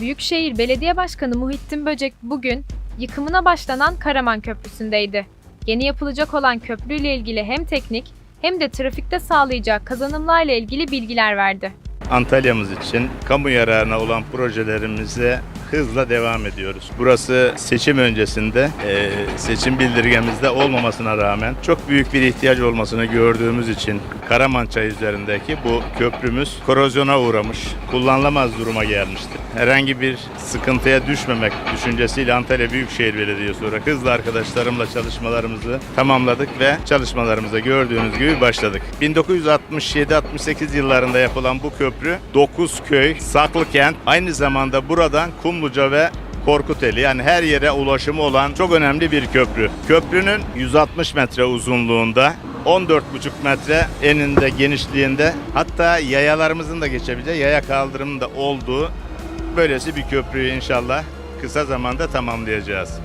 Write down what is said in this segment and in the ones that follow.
Büyükşehir Belediye Başkanı Muhittin Böcek bugün yıkımına başlanan Karaman Köprüsü'ndeydi. Yeni yapılacak olan köprüyle ilgili hem teknik hem de trafikte sağlayacağı kazanımlarla ilgili bilgiler verdi. Antalya'mız için kamu yararına olan projelerimize hızla devam ediyoruz. Burası seçim öncesinde e, seçim bildirgemizde olmamasına rağmen çok büyük bir ihtiyaç olmasını gördüğümüz için Karaman üzerindeki bu köprümüz korozyona uğramış, kullanılamaz duruma gelmişti. Herhangi bir sıkıntıya düşmemek düşüncesiyle Antalya Büyükşehir Belediyesi olarak hızlı arkadaşlarımla çalışmalarımızı tamamladık ve çalışmalarımıza gördüğünüz gibi başladık. 1967-68 yıllarında yapılan bu köprü 9 köy, Saklıkent aynı zamanda buradan Kumluca ve Korkuteli yani her yere ulaşımı olan çok önemli bir köprü. Köprünün 160 metre uzunluğunda 14,5 metre eninde genişliğinde hatta yayalarımızın da geçebileceği yaya kaldırımının da olduğu böylesi bir köprüyü inşallah kısa zamanda tamamlayacağız.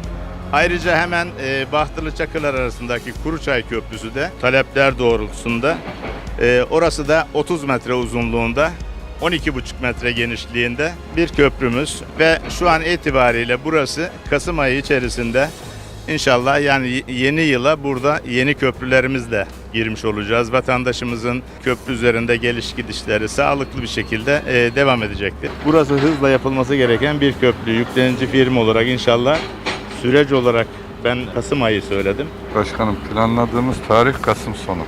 Ayrıca hemen e, Bahtılı Çakılar arasındaki Kuruçay Köprüsü de talepler doğrultusunda e, orası da 30 metre uzunluğunda 12,5 metre genişliğinde bir köprümüz ve şu an itibariyle burası Kasım ayı içerisinde inşallah yani yeni yıla burada yeni köprülerimizle girmiş olacağız. Vatandaşımızın köprü üzerinde geliş gidişleri sağlıklı bir şekilde e, devam edecektir. Burası hızla yapılması gereken bir köprü. Yüklenici firma olarak inşallah süreç olarak ben Kasım ayı söyledim. Başkanım planladığımız tarih Kasım sonu.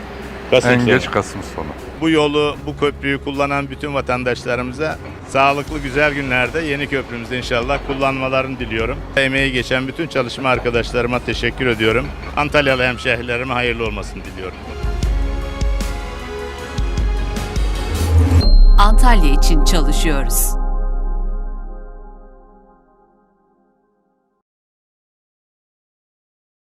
Kasım en sonu. geç Kasım sonu. Bu yolu, bu köprüyü kullanan bütün vatandaşlarımıza sağlıklı güzel günlerde yeni köprümüzde inşallah kullanmalarını diliyorum. Emeği geçen bütün çalışma arkadaşlarıma teşekkür ediyorum. Antalyalı hemşehrilerime hayırlı olmasını diliyorum. Antalya için çalışıyoruz.